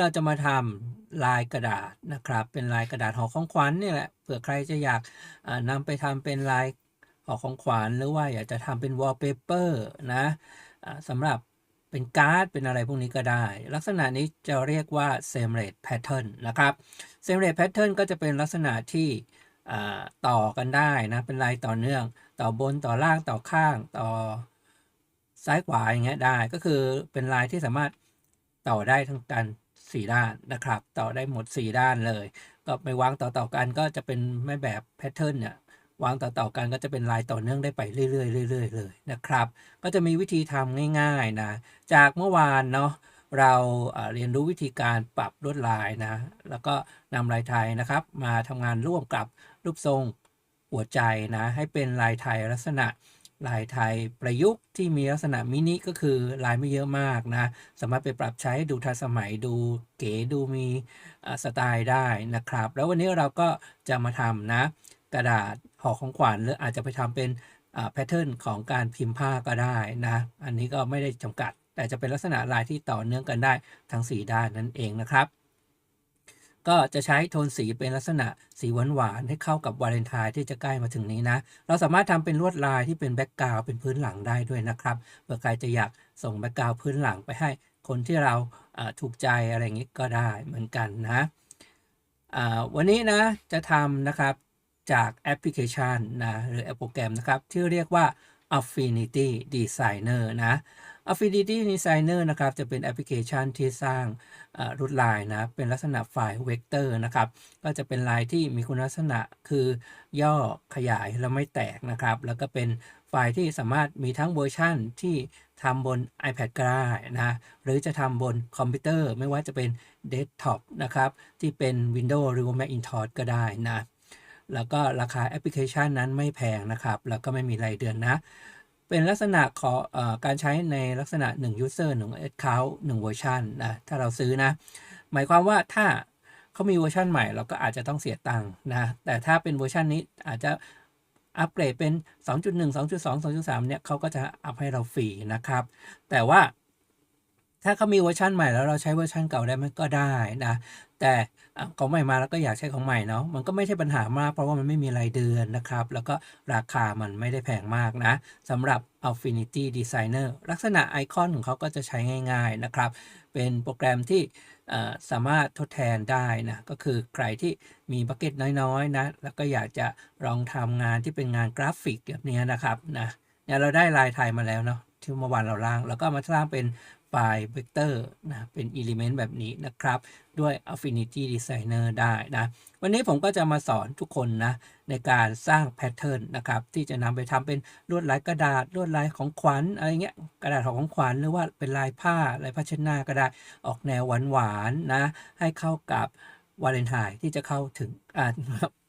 เราจะมาทำลายกระดาษนะครับ เป็นลายกระดาษห่อของขวัญนี่แหละเผื่อใครจะอยากนำไปทำเป็นลายห่อของขวัญหรือว่าอยากจะทำเป็นวอลเปเปอร์นะสำหรับเป็นการ์ดเป็นอะไรพวกนี้ก็ได้ ลักษณะนี้จะเรียกว่า same rate pattern นะครับ same rate pattern ก็จะเป็นลักษณะที่ต่อกันได้นะ เป็นลายต่อเนื่อง ต่อบนต่อล่างต่อข้างต่อซ้ายขวาอย่างเงี้ยได้ ก็คือเป็นลายที่สามารถต่อได้ทั้งกัน สี่ด้านนะครับ ต่อได้หมดสี่ด้านเลย ก็ไปวางต่อต่อกันก็จะเป็นไม่แบบแพทเทิร์นเนี่ยวางต่อต่อกันก็จะเป็นลายต่อเนื่องได้ไปเรื่อยๆเรื่อยๆเลยนะครับ ก็จะมีวิธีทำง่ายๆนะ จากเมื่อวานเนาะเราเอ่อเรียนรู้วิธีการปรับลวดลายนะ แล้วก็นำลายไทยนะครับ มาทำงานร่วมกับรูปทรงหัวใจนะ ให้เป็นลายไทยลักษณะ ลายไทยประยุกต์ที่มีลักษณะมินิก็คือลายไม่เยอะมากนะ สามารถไปปรับใช้ดูทันสมัยดูเก๋ดูมีสไตล์ได้นะครับ แล้ววันนี้เราก็จะมาทำนะ กระดาษห่อของขวัญหรืออาจจะไปทำเป็นแพทเทิร์นของการพิมพ์ผ้าก็ได้นะ อันนี้ก็ไม่ได้จำกัด แต่จะเป็นลักษณะลายที่ต่อเนื่องกันได้ทั้ง 4 ด้านนั่นเองนะครับ ก็จะใช้โทนสีเป็นลักษณะสีหวานๆให้เข้ากับวาเลนไทน์ที่จะใกล้มาถึงนี้นะ เราสามารถทำเป็นลวดลายที่เป็นแบ็กกราวเป็นพื้นหลังได้ด้วยนะครับเผื่อใครจะอยากส่งแบ็กกราวพื้นหลังไปให้คนที่เราถูกใจอะไรอย่างนี้ก็ได้เหมือนกันนะวันนี้นะจะทำนะครับจากแอปพลิเคชันนะหรือแอปโปรแกรมนะครับที่เรียกว่า Affinity Designer นะ Affinity Designer นะครับ จะเป็นแอปพลิเคชันที่สร้างอ่าลวดลายนะ เป็นลักษณะไฟล์เวกเตอร์นะครับ ก็จะเป็นลายที่มีคุณลักษณะคือย่อขยายแล้วไม่แตกนะครับ แล้วก็เป็นไฟล์ที่สามารถมีทั้งเวอร์ชั่นที่ทำบน iPad ก็ได้นะ หรือจะทำบนคอมพิวเตอร์ ไม่ว่าจะเป็นเดสก์ท็อปนะครับ ที่เป็น Windows หรือ Macintosh ก็ได้นะ แล้วก็ราคาแอปพลิเคชันนั้นไม่แพงนะครับ แล้วก็ไม่มีรายเดือนนะ เป็นลักษณะของอการใช้ในลักษณะ 1 user 1 account 1เวอร์ชันนะถ้าเราซื้อนะ หมายความว่าถ้าเขามีเวอร์ชันใหม่เราก็อาจจะต้องเสียตังค์นะแต่ถ้าเป็นเวอร์ชันนี้อาจจะอัปเกรดเป็น 2.1 2.2 2.3 เนี่ยเขาก็จะอัพให้เราฟรีนะครับ แต่ว่า ถ้าเขามีเวอร์ชันใหม่แล้วเราใช้เวอร์ชันเก่าได้ไหมก็ได้นะแต่ของใหม่มาแล้วก็อยากใช้ของใหม่เนาะมันก็ไม่ใช่ปัญหามาก เพราะว่ามันไม่มีรายเดือนนะครับ แล้วก็ราคามันไม่ได้แพงมากนะสำหรับ Affinity Designer ลักษณะไอคอนของเขาก็จะใช้ง่าย ๆนะครับ เป็นโปรแกรมที่สามารถทดแทนได้นะ ก็คือใครที่มีบักเก็ตน้อยๆนะ แล้วก็อยากจะลองทำงานที่เป็นงานกราฟิกแบบนี้นะครับนะเนี่ยเราได้ลายไทยมาแล้วเนาะที่เมื่อวานเราล่าง แล้วก็มาสร้างเป็น ไฟล์เวกเตอร์นะ เป็น Element แบบนี้นะครับ ด้วย Affinity Designer ได้นะ วันนี้ผมก็จะมาสอนทุกคนนะ ในการสร้างแพทเทิร์นนะครับ ที่จะนำไปทำเป็นลวดลายกระดาษ ลวดลายของขวัญ อะไรเงี้ย กระดาษของขวัญหรือว่าเป็นลายผ้า ลายผ้าเช็ดหน้าก็ได้ ออกแนวหวานๆนะ ให้เข้ากับวาเลนไทน์ที่จะเข้าถึง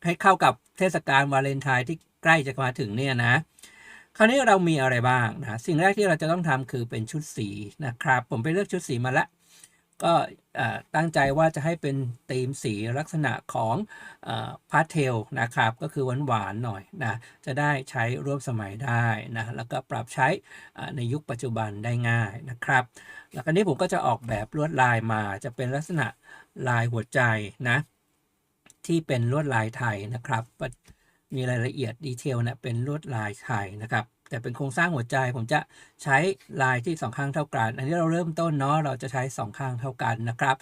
ให้เข้ากับเทศกาลวาเลนไทน์ที่ใกล้จะมาถึงเนี่ยนะ คราวนี้เรามีอะไรบ้างนะสิ่งแรกที่เราจะต้องทำคือเป็นชุดสีนะครับ ผมไปเลือกชุดสีมาแล้วก็ตั้งใจว่าจะให้เป็นธีมสีลักษณะของพาสเทลนะครับ ก็คือหวานๆหน่อยนะจะได้ใช้ร่วมสมัยได้นะแล้วก็ปรับใช้ในยุคปัจจุบันได้ง่ายนะครับ แล้วคราวนี้ผมก็จะออกแบบลวดลายมาจะเป็นลักษณะลายหัวใจนะที่เป็นลวดลายไทยนะครับ มีรายละเอียดดีเทลเนี่ยเป็นลวดลายไทยนะครับ แต่เป็นโครงสร้างหัวใจผมจะใช้ลายที่สองข้างเท่ากัน อันนี้เราเริ่มต้นเนาะเราจะใช้สองข้างเท่ากันนะครับ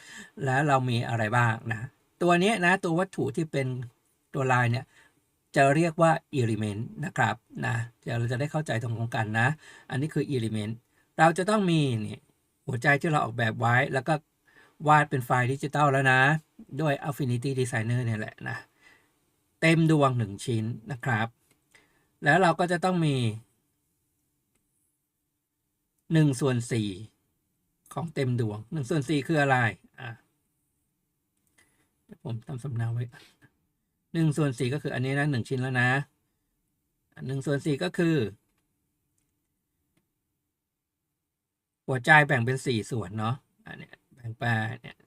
แล้วเรามีอะไรบ้างนะ ตัวนี้นะตัววัตถุที่เป็นตัวลายเนี่ยจะเรียกว่า element นะครับนะเดี๋ยวเราจะได้เข้าใจตรงกันนะ อันนี้คือ element เราจะต้องมีนี่หัวใจที่เราออกแบบไว้แล้วก็วาดเป็นไฟล์ดิจิตอลแล้วนะ ด้วย Affinity Designer เนี่ยแหละนะ เต็มดวงหนึ่งชิ้นนะครับ แล้วเราก็จะต้องมีหนึ่งส่วนสี่ของเต็มดวงหนึ่งส่วนสี่คืออะไรอะผมทำสำเนาไว้หนึ่งส่วนสี่ก็คืออันนี้นะหนึ่งชิ้นแล้วนะหนึ่งส่วนสี่ก็คือ หัวใจแบ่งเป็นสี่ส่วนเนาะอันนี้แบ่งไปเนี่ย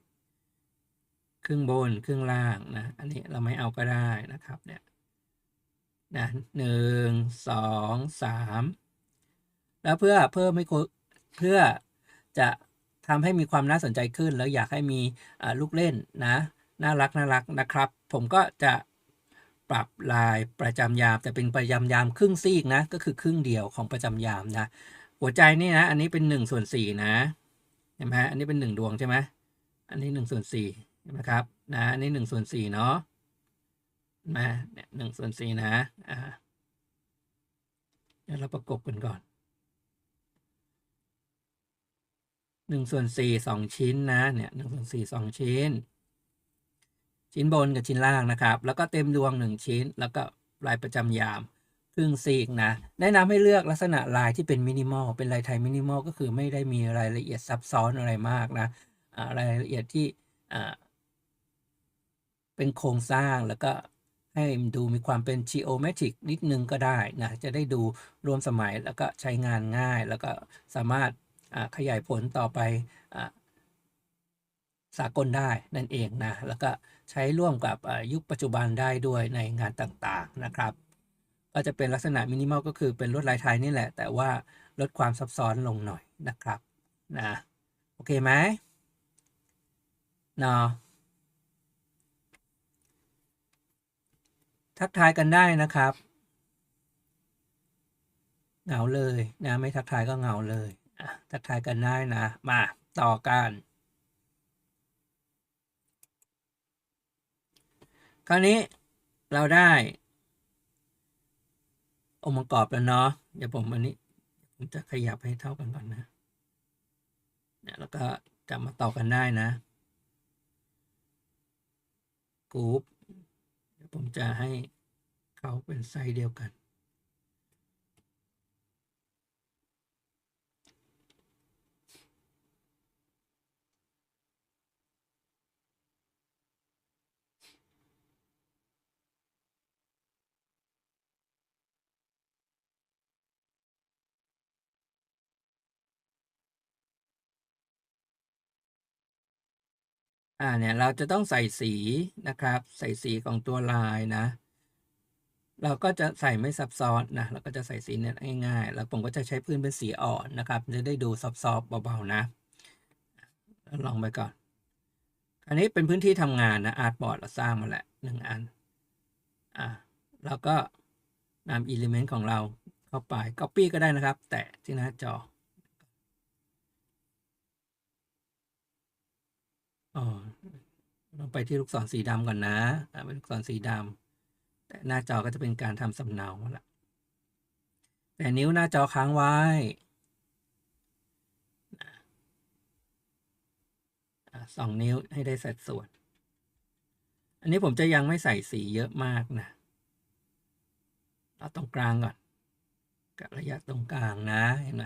ครึ่งบนครึ่งล่างนะ อันนี้เราไม่เอาก็ได้นะครับเนี่ยนะหนึ่งสองสามแล้วเพื่อเพิ่มให้เพื่อจะทำให้มีความน่าสนใจขึ้น แล้วอยากให้มีลูกเล่นนะน่ารักน่ารักนะครับ ผมก็จะปรับลายประจำยามแต่เป็นประจำยามครึ่งซีกนะ ก็คือครึ่งเดียวของประจำยามนะ หัวใจนี่นะ อันนี้เป็นหนึ่งส่วนสี่นะเห็นไหมอันนี้เป็นหนึ่งดวงใช่ไหมอันนี้หนึ่งส่วนสี่ นไหมครับนะนนี้หนึ่งส่วนสี่เนาะนะเนี่ยหนึ่งส่วนสี่นะอ่าเดี๋ยวเราประกบกันก่อนหนึ่งส่วนสี่สองชิ้นนะเนี่ยหนึ่งส่วนสี่สองชิ้น ชิ้นบนกับชิ้นล่างนะครับ แล้วก็เต็มดวงหนึ่งชิ้น แล้วก็ลายประจำยามครึ่งซีกนะแนะนำให้เลือกลักษณะลายที่เป็นมินิมอลเป็นลายไทยมินิมอลก็คือไม่ได้มีรายละเอียดซับซ้อนอะไรมากนะอ่ารายละเอียดที่อ่า เป็นโครงสร้างแล้วก็ให้ดูมีความเป็น geometric นิดนึงก็ได้นะจะได้ดูรวมสมัยแล้วก็ใช้งานง่าย แล้วก็สามารถขยายผลต่อไปอสากลได้นั่นเองนะ แล้วก็ใช้ร่วมกับยุคปัจจุบันได้ด้วยในงานต่างๆนะครับ ก็จะเป็นลักษณะมินิมอลก็คือเป็นลวดลายไทยนี่แหละ แต่ว่าลดความซับซ้อนลงหน่อยนะครับนะโอเคไหมเนาะ ทักทายกันได้นะครับ เหงาเลยนะไม่ทักทายก็เหงาเลยทักทายกันได้นะ มาต่อกันคราวนี้เราได้ องค์ประกอบแล้วเนาะเดี๋ยวผมอันนี้ผมจะขยับให้เท่ากันก่อนนะเนี่ยแล้วก็จะมาต่อกันได้นะกรุ๊ป ผมจะให้เขาเป็นไซส์เดียวกัน อ่าเนี่ยเราจะต้องใส่สีนะครับ ใส่สีของตัวลายนะ เราก็จะใส่ไม่ซับซ้อนนะเราก็จะใส่สีเนี่ยง่ายๆ แล้วผมก็จะใช้พื้นเป็นสีอ่อนนะครับ จะได้ดูซอฟต์ๆเบาๆนะ ลองไปก่อน อันนี้เป็นพื้นที่ทำงานนะอาร์ตบอร์ดเราสร้างมาแล้วหนึ่งอันอ่าแล้วก็นำอิเลเมนต์ของเราเข้าไป Copy ก็ได้นะครับ แตะที่หน้าจอ อ๋อเราไปที่ลูกศรสีดำก่อนนะเป็นลูกศรสีดำแต่หน้าจอก็จะเป็นการทำสำเนาละแต่นิ้วหน้าจอค้างไว้สองนิ้วให้ได้สัดส่วน อันนี้ผมจะยังไม่ใส่สีเยอะมากนะเอาตรงกลางก่อนกับระยะตรงกลางนะ เห็นไหม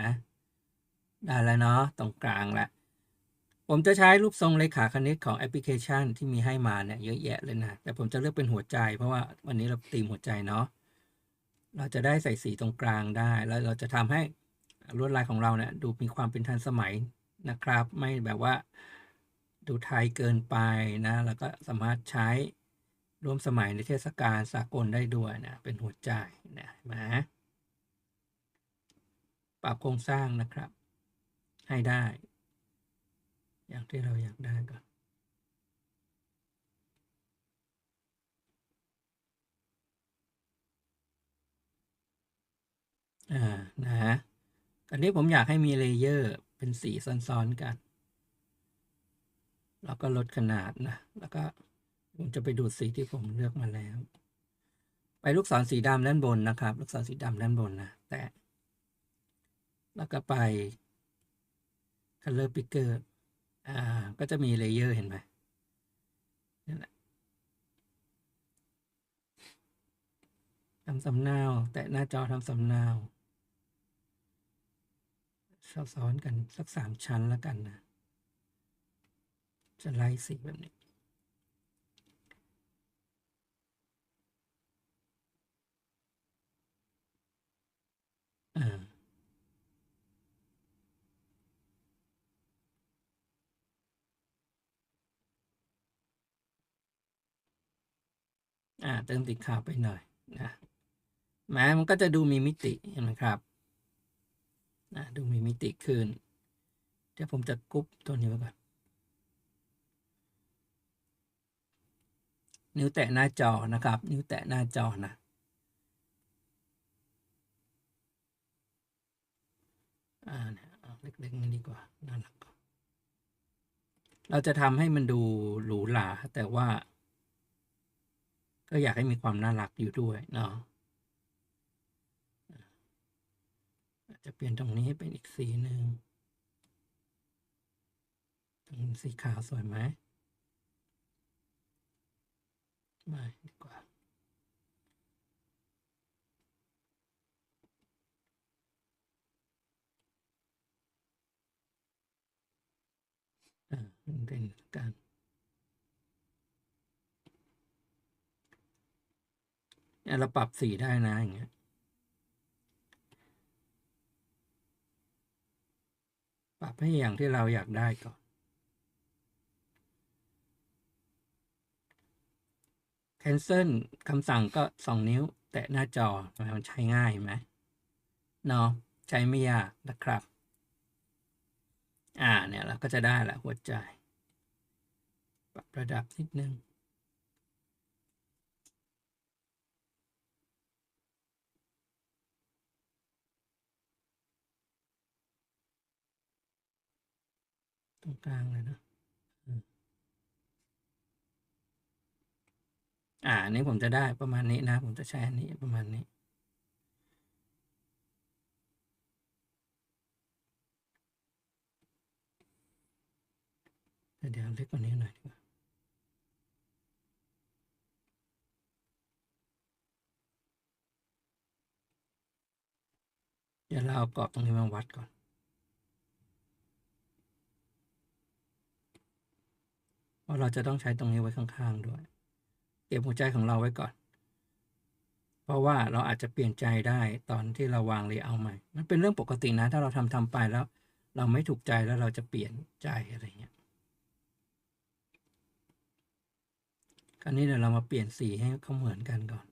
ได้แล้วเนาะตรงกลางแล้ว ผมจะใช้รูปทรงเลขาคณิตของแอปพลิเคชันที่มีให้มาเนี่ยเยอะแยะเลยนะ แต่ผมจะเลือกเป็นหัวใจ เพราะว่าวันนี้เราตีมหัวใจเนาะ เราจะได้ใส่สีตรงกลางได้ แล้วเราจะทำให้ลวดลายของเราเนี่ยดูมีความเป็นทันสมัยนะครับ ไม่แบบว่าดูไทยเกินไปนะ แล้วก็สามารถใช้ร่วมสมัยในเทศกาลสากลได้ด้วยนะ เป็นหัวใจนะเห็นไหมปรับโครงสร้างนะครับ ให้ได้ อย่างที่เราอยากได้ก่อนอ่านะฮะอันนี้ผมอยากให้มีเลเยอร์เป็นสีซ้อนๆกัน แล้วก็ลดขนาดนะ แล้วก็ผมจะไปดูดสีที่ผมเลือกมาแล้ว ไปลูกศรสีดำด้านบนนะครับ ลูกศรสีดำด้านบนนะ แตะแล้วก็ไป color picker อ่า ก็จะมีเลเยอร์เห็นไหมนี่แหละทำสำเนาแตะหน้าจอทำสำเนาซ้อนกันสักสามชั้นแล้วกันนะ จะไล่สีแบบนี้ อ่า อ่าเติมสีขาวไปหน่อยนะแม้มันก็จะดูมีมิติเห็นไหมครับนะดูมีมิติขึ้นทีดี๋ยวผมจะกรุ๊ปตัวนี้ไว้ก่อน นิ้วแตะหน้าจอนะครับ นิ้วแตะหน้าจอนะอ่าเนี่ยเอาเล็กๆนี่ดีกว่าน่ารักกว่าเราจะทำให้มันดูหรูหราแต่ว่า ก็อยากให้มีความน่ารักอยู่ด้วยเนาะอาจจะเปลี่ยนตรงนี้ให้เป็นอีกสีหนึ่งตรงนี้สีขาวสวยไหมไม่ดีกว่า อ่าเป็นการ เนี่ยเราปรับสีได้นะอย่างเงี้ยปรับให้อย่างที่เราอยากได้ก่อน cancel คำสั่งก็สองนิ้ว แตะหน้าจอมันใช้ง่ายไหมเนาะใช้ไม่ยากนะครับ อ่าเนี่ยเราก็จะได้ละหัวใจ ปรับระดับนิดนึง ตรงกลางเลยนะอ่านนี้ผมจะได้ประมาณนี้นะ ผมจะใช้อันนี้ประมาณนี้ เดี๋ยวเล็กกว่านี้หน่อยดีกว่าเดี๋ยวเราเอากรอบตรงนี้มาวัดก่อน เพ ราะเราจะต้องใช้ตรงนี้ไว้ข้างๆด้วย เก็บหัวใจของเราไว้ก่อน เพราะว่าเราอาจจะเปลี่ยนใจได้ตอนที่เราวางเลเยอร์ใหม่ มันเป็นเรื่องปกตินะ ถ้าเราทำทำไปแล้ว เราไม่ถูกใจแล้วเราจะเปลี่ยนใจอะไรเงี้ย คราวนี้เดี๋ยวเรามาเปลี่ยนสีให้เขาเหมือนกันก่อน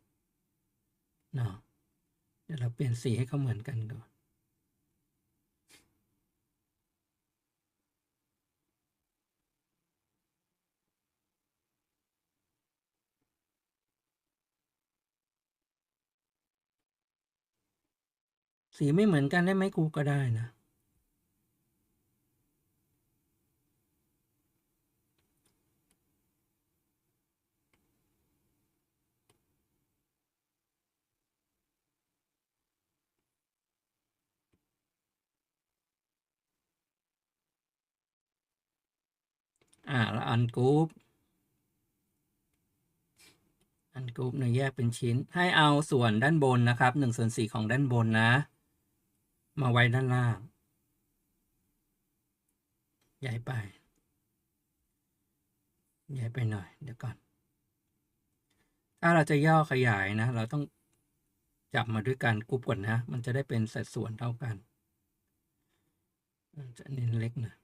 เนาะเดี๋ยวเราเปลี่ยนสีให้เขาเหมือนกันก่อน สีไม่เหมือนกันได้ไหมครูก็ได้นะ อ่าแล้วอันกรุ๊ปอันกรุ๊ปเนี่ยแยกเป็นชิ้นให้เอาส่วนด้านบนนะครับหนึ่งส่วนสี่ของด้านบนนะ มาไว้ด้านล่าง ย้ายไป ย้ายไปหน่อย เดี๋ยวก่อน ถ้าเราจะย่อขยายนะ เราต้องจับมาด้วยกันกรุ๊ปก่อนนะ มันจะได้เป็นสัดส่วนเท่ากัน จะเน้นเล็กหนะ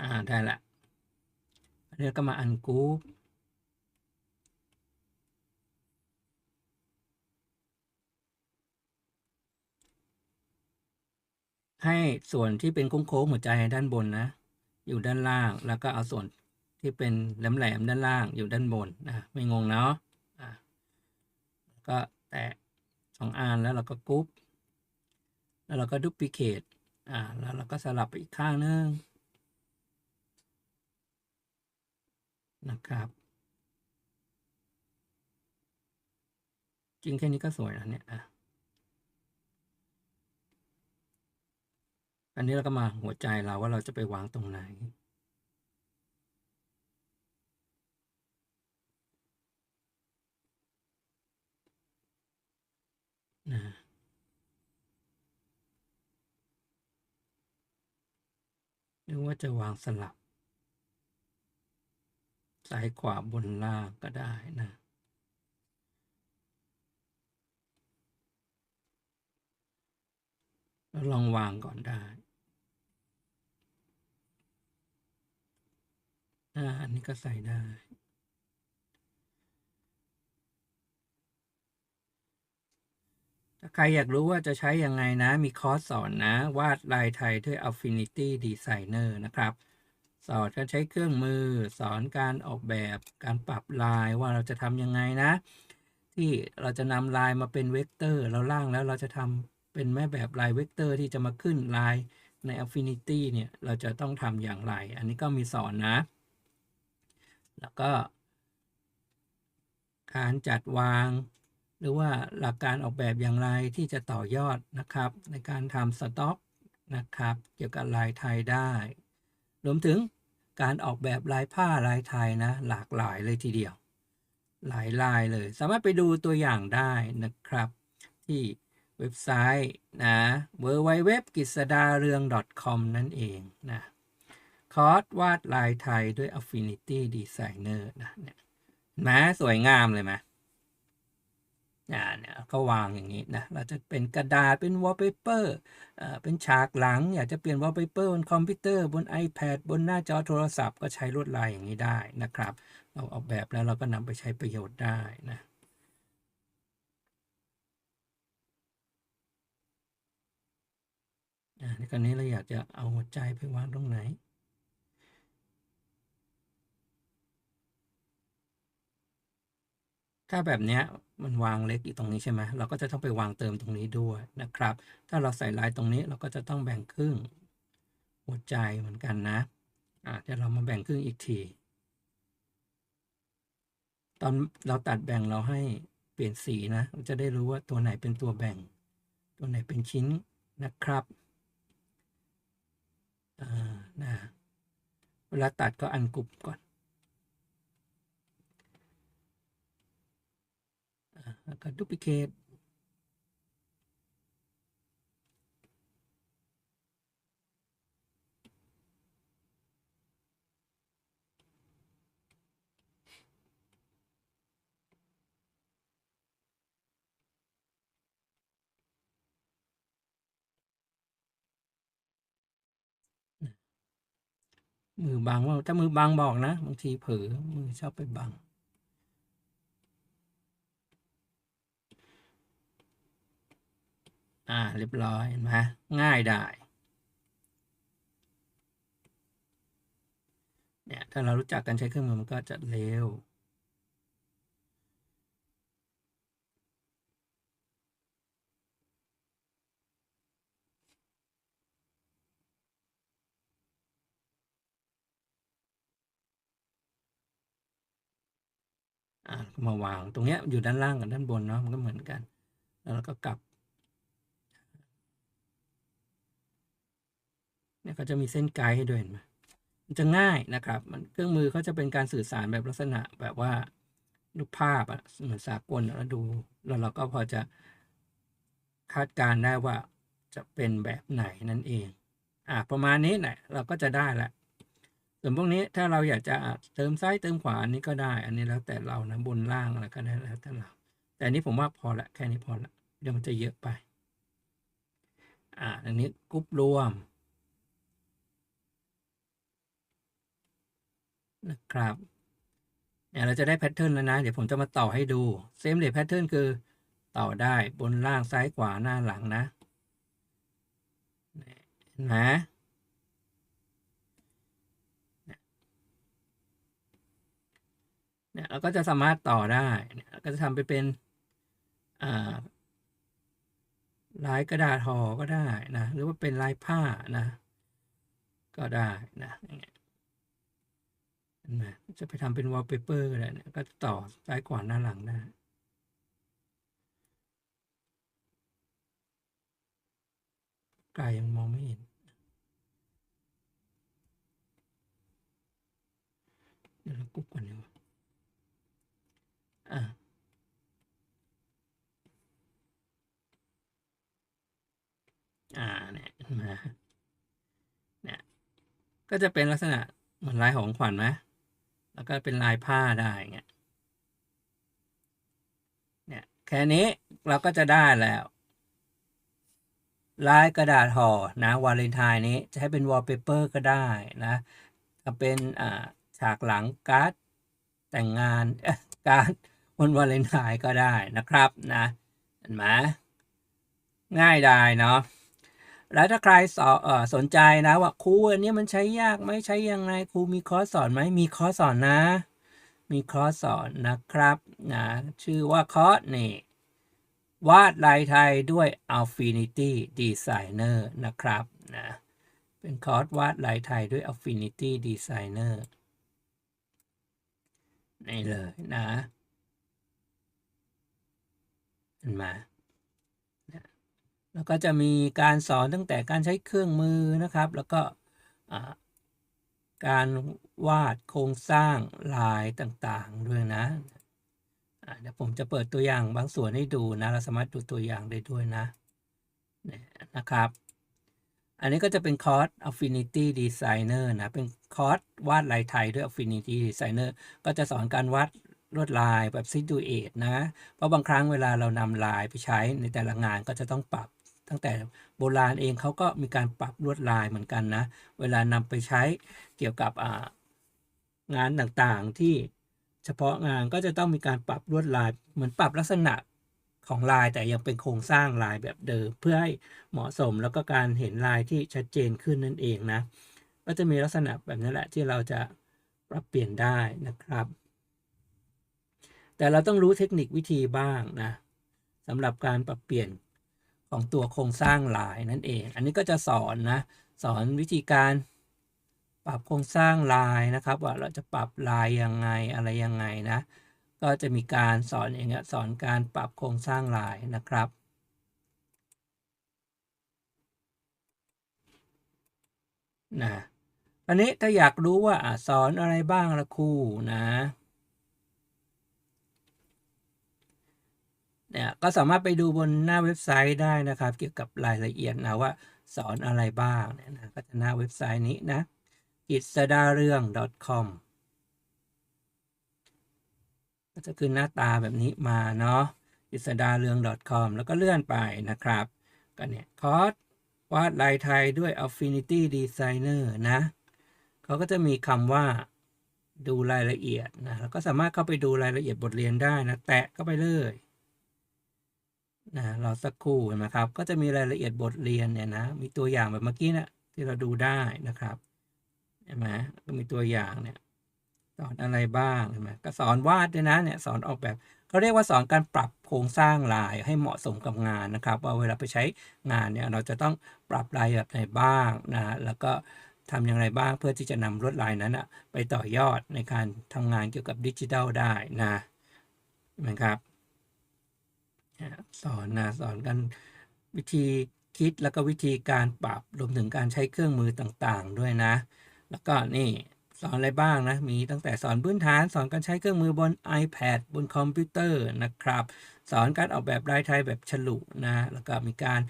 อ่า ได้ละ เรียกก็มาอันกรุ๊ปให้ส่วนที่เป็นโค้งๆหัวใจด้านบนนะ อยู่ด้านล่างแล้วก็เอาส่วนที่เป็นแหลมๆด้านล่างอยู่ด้านบนนะไม่งงเนาะอ่าก็แตะสองอันแล้วเราก็กรุ๊ปแล้วเราก็ดูพิเคทอ่าแล้วเราก็สลับไปอีกข้างนึง นะครับ จริงแค่นี้ก็สวยแล้วเนี่ยอะอันนี้เราก็มาหัวใจเราว่าเราจะไปวางตรงไหน นะหรือว่าจะวางสลับ ซ้ายขวาบนล่างก็ได้นะ แล้วลองวางก่อนได้อันนี้ก็ใส่ได้ถ้าใครอยากรู้ว่าจะใช้ยังไงนะ มีคอร์สสอนนะ วาดลายไทยด้วย Affinity Designer นะครับ สอนการใช้เครื่องมือ สอนการออกแบบการปรับลายว่าเราจะทำยังไงนะ ที่เราจะนำลายมาเป็นเวกเตอร์ เราล่างแล้วเราจะทำเป็นแม่แบบลายเวกเตอร์ที่จะมาขึ้นลายใน Affinity เนี่ย เราจะต้องทำอย่างไร อันนี้ก็มีสอนนะ แล้วก็ การจัดวาง หรือว่าหลักการออกแบบอย่างไรที่จะต่อยอดนะครับ ในการทำสต็อกนะครับ เกี่ยวกับลายไทยได้ รวมถึงการออกแบบลายผ้าลายไทยนะ หลากหลายเลยทีเดียว หลายลายเลย สามารถไปดูตัวอย่างได้นะครับ ที่เว็บไซต์นะ w w w กิษดาเรือง .com นั่นเองนะคอร์สวาดลายไทยด้วย Affinity Designer นะเนี่ยแม้สวยงามเลยไหม อ่าเนี่ยก็วางอย่างนี้นะเราจะเป็นกระดาษเป็นวอลเปเปอร์เป็นฉากหลังอยากจะเปลี่ยนวอลเปเปอร์บนคอมพิวเตอร์บน iPad บนหน้าจอโทรศัพท์ก็ใช้ลวดลายอย่างนี้ได้นะครับ เราออกแบบแล้วเราก็นำไปใช้ประโยชน์ได้นะอ่าในกรณีเราอยากจะเอาหัวใจไปวางตรงไหน ถ้าแบบเนี้ยมันวางเล็กอยู่ตรงนี้ใช่ไหมเราก็จะต้องไปวางเติมตรงนี้ด้วยนะครับ ถ้าเราใส่ลายตรงนี้เราก็จะต้องแบ่งครึ่งหัวใจเหมือนกันนะอ่าเดี๋ยวเรามาแบ่งครึ่งอีกที ตอนเราตัดแบ่งเราให้เปลี่ยนสีนะเราจะได้รู้ว่าตัวไหนเป็นตัวแบ่ง ตัวไหนเป็นชิ้นนะครับอ่านะเวลาตัดก็อันกรุบก่อนอ่า แล้วก็ดูพิเคทมือบังว่าถ้ามือบังบอกนะ บางทีเผลอมือชอบไปบัง อ่าเรียบร้อยเห็นไหมง่ายได้เนี่ยถ้าเรารู้จักการใช้เครื่องมือมันก็จะเร็วอ่ามาวางตรงเนี้ยอยู่ด้านล่างกับด้านบนเนาะมันก็เหมือนกัน แล้วเราก็กลับ เนี่ยเขาจะมีเส้นไกด์ให้ด้วยเห็นไหมมันจะง่ายนะครับ มันเครื่องมือเขาจะเป็นการสื่อสารแบบลักษณะแบบว่ารูปภาพอะเหมือนสากลแล้วดู แล้วเราก็พอจะคาดการณ์ได้ว่าจะเป็นแบบไหนนั่นเอง อ่าประมาณนี้แหละเราก็จะได้ละส่วนพวกนี้ถ้าเราอยากจะเติมซ้ายเติมขวาอันนี้ก็ได้ อันนี้แล้วแต่เรานะบนล่างอะไรก็ได้แล้วแต่เรา แต่อันนี้ผมว่าพอละแค่นี้พอละเดี๋ยวมันจะเยอะไป อ่าอันนี้กรุ๊ปรวม นะครับเนี่ยเราจะได้แพทเทิร์นแล้วนะ เดี๋ยวผมจะมาต่อให้ดูเซมเด t แพทเทิร์นคือต่อได้บนล่างซ้ายขวาหน้าหลังนะเห็นไหมเนี่ยเราก็จะสามารถต่อได้เนี่ยก็จะทำไปเป็นอ่าลายกระดาษห่อก็ได้นะ หรือว่าเป็นลายผ้านะ ก็ได้นะอย่างเงี้ย นไหมจะไปทำเป็นวอลเปเปอร์ก็ได้เนี่ยก็ต่อซ้ายขวาหน้าหลังได้ไกลยังมองไม่เห็น เดี๋ยวเรากุ๊บก่อนดีกว่าอะอ่าเนี่ยเห็นไหมเนี่ยก็จะเป็นลักษณะเหมือนลายของขวัญไหม แล้วก็เป็นลายผ้าได้เงี้ยเนี่ยแค่นี้เราก็จะได้แล้ว ลายกระดาษห่อนะวาเลนไทน์นี้จะให้เป็นวอลเปเปอร์ก็ได้นะก็เป็นอ่าฉากหลังการ์ดแต่งงานการ์ดวันวาเลนไทน์ก็ได้นะครับนะเห็นไหมง่ายดายเนาะ แล้วถ้าใครสออสนใจนะว่าครูอันนี้มันใช้ยากไหมใช้ยังไงครูมีคอร์สสอนไหมมีคอร์สสอนนะ มีคอร์สสอนนะครับนะชื่อว่าคอร์สนี่วาดลายไทยด้วย Affinity Designer นะครับนะเป็นคอร์สวาดลายไทยด้วย Affinity Designer นี่เลยนะเห็นไหมนะ แล้วก็จะมีการสอนตั้งแต่การใช้เครื่องมือนะครับ แล้วก็การวาดโครงสร้างลายต่างๆด้วยนะเดี๋ยวผมจะเปิดตัวอย่างบางส่วนให้ดูนะ เราสามารถดูตัวอย่างได้ด้วยนะนะครับ อันนี้ก็จะเป็นคอร์ส Affinity Designer นะ เป็นคอร์สวาดลายไทยด้วย Affinity Designer ก็จะสอนการวาดลวดลายแบบ Silhouette นะ เพราะบางครั้งเวลาเรานำลายไปใช้ในแต่ละงานก็จะต้องปรับ ตั้งแต่โบราณเองเขาก็มีการปรับลวดลายเหมือนกันนะ เวลานำไปใช้เกี่ยวกับงานต่างๆที่เฉพาะงานก็จะต้องมีการปรับลวดลาย เหมือนปรับลักษณะของลายแต่ยังเป็นโครงสร้างลายแบบเดิม เพื่อให้เหมาะสมแล้วก็การเห็นลายที่ชัดเจนขึ้นนั่นเองนะ ก็จะมีลักษณะแบบนี้แหละที่เราจะปรับเปลี่ยนได้นะครับ แต่เราต้องรู้เทคนิควิธีบ้างนะสำหรับการปรับเปลี่ยน ของตัวโครงสร้างลายนั่นเอง อันนี้ก็จะสอนนะ สอนวิธีการปรับโครงสร้างลายนะครับ ว่าเราจะปรับลายยังไงอะไรยังไงนะ ก็จะมีการสอนอย่างเงี้ยสอนการปรับโครงสร้างลายนะครับนะอันนี้ถ้าอยากรู้ว่าสอนอะไรบ้างละครูนะ เนี่ยก็สามารถไปดูบนหน้าเว็บไซต์ได้นะครับ เกี่ยวกับรายละเอียดนะว่าสอนอะไรบ้างเนี่ยนะก็จะหน้าเว็บไซต์นี้นะกิจสดาเรื่อง .com ก็จะขึ้นหน้าตาแบบนี้มาเนาะกิจสดาเรื่อง .com แล้วก็เลื่อนไปนะครับก็เนี่ยคอร์สวาดลายไทยด้วย Affinity Designer นะเขาก็จะมีคำว่าดูรายละเอียดนะแล้วก็สามารถเข้าไปดูรายละเอียดบทเรียนได้นะ แตะเข้าไปเลย นะเราสักครู่เห็นไหมครับ ก็จะมีรายละเอียดบทเรียนเนี่ยนะ มีตัวอย่างแบบเมื่อกี้นะที่เราดูได้นะครับเห็นไหมก็มีตัวอย่างเนี่ยสอนอะไรบ้างเห็นไหมก็สอนวาดด้วยนะเนี่ยสอนออกแบบเขาเรียกว่าสอนการปรับโครงสร้างลายให้เหมาะสมกับงานนะครับ ว่าเวลาไปใช้งานเนี่ยเราจะต้องปรับลายแบบไหนบ้างนะแล้วก็ทำอย่างไรบ้างเพื่อที่จะนำลวดลายนั้นอะไปต่อยอดในการทำงานเกี่ยวกับดิจิทัลได้นะเห็นไหมครับ สอนนะสอนกันวิธีคิดแล้วก็วิธีการปรับรวมถึงการใช้เครื่องมือต่างๆ ด้วยนะ แล้วก็นี่สอนอะไรบ้างนะ มีตั้งแต่สอนพื้นฐาน สอนการใช้เครื่องมือบน iPad บนคอมพิวเตอร์นะครับ สอนการออกแบบลายไทยแบบฉลุนะ แล้วก็มีการ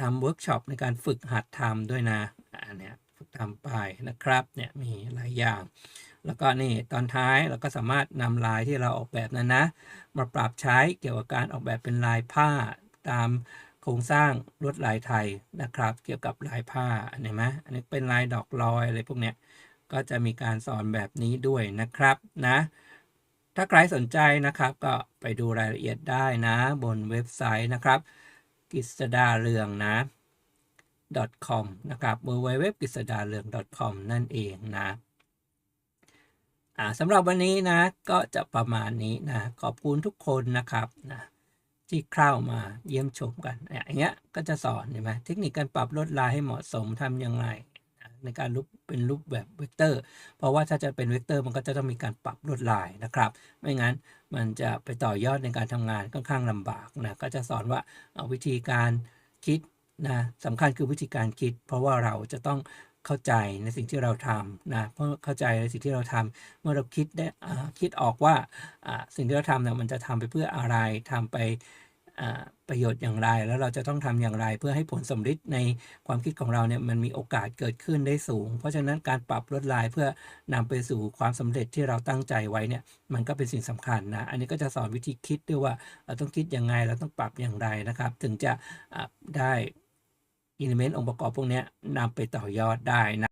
ทำเวิร์กช็อปในการฝึกหัดทำด้วยนะอันเนี้ยฝึกทำไปนะครับเนี่ยมีหลายอย่าง แล้วก็นี่ตอนท้ายเราก็สามารถนำลายที่เราออกแบบนั้นนะ มาปรับใช้เกี่ยวกับการออกแบบเป็นลายผ้าตามโครงสร้างลวดลายไทยนะครับ เกี่ยวกับลายผ้าเห็นไหมอันนี้เป็นลายดอกลอยอะไรพวกเนี้ยก็จะมีการสอนแบบนี้ด้วยนะครับนะ ถ้าใครสนใจนะครับก็ไปดูรายละเอียดได้นะ บนเว็บไซต์นะครับกิษดาเรืองนะ .com นะครับ www กิษดาเรือง .com นั่นเองนะ อ่าสำหรับวันนี้นะก็จะประมาณนี้นะขอบคุณทุกคนนะครับนะที่เข้ามาเยี่ยมชมกันอย่างเงี้ยก็จะสอนเห็นไหมเทคนิคการปรับลดลายให้เหมาะสมทำยังไงในการรูปเป็นรูปแบบเวกเตอร์ เพราะว่าถ้าจะเป็นเวกเตอร์มันก็จะต้องมีการปรับลวดลายนะครับ ไม่งั้นมันจะไปต่อยอดในการทำงานค่อนข้างลำบากนะก็จะสอนว่าเอาวิธีการคิดนะสำคัญคือวิธีการคิด เพราะว่าเราจะต้อง เข้าใจในสิ่งที่เราทำนะเพราะเข้าใจในสิ่งที่เราทำเมื่อเราคิดได้คิดออกว่าสิ่งที่เราทำเนี่ยมันจะทำไปเพื่ออะไรทำไปประโยชน์อย่างไร แล้วเราจะต้องทำอย่างไร เพื่อให้ผลสำฤทธิ์ในความคิดของเราเนี่ยมันมีโอกาสเกิดขึ้นได้สูง เพราะฉะนั้นการปรับลดลายเพื่อนำไปสู่ความสำเร็จที่เราตั้งใจไว้เนี่ยมันก็เป็นสิ่งสำคัญนะอันนี้ก็จะสอนวิธีคิดด้วยว่าเราต้องคิดยังไงเราต้องปรับอย่างไรนะครับ ถึงจะได้ อิเลเมนต์องค์ประกอบพวกนี้นำไปต่อยอดได้นะ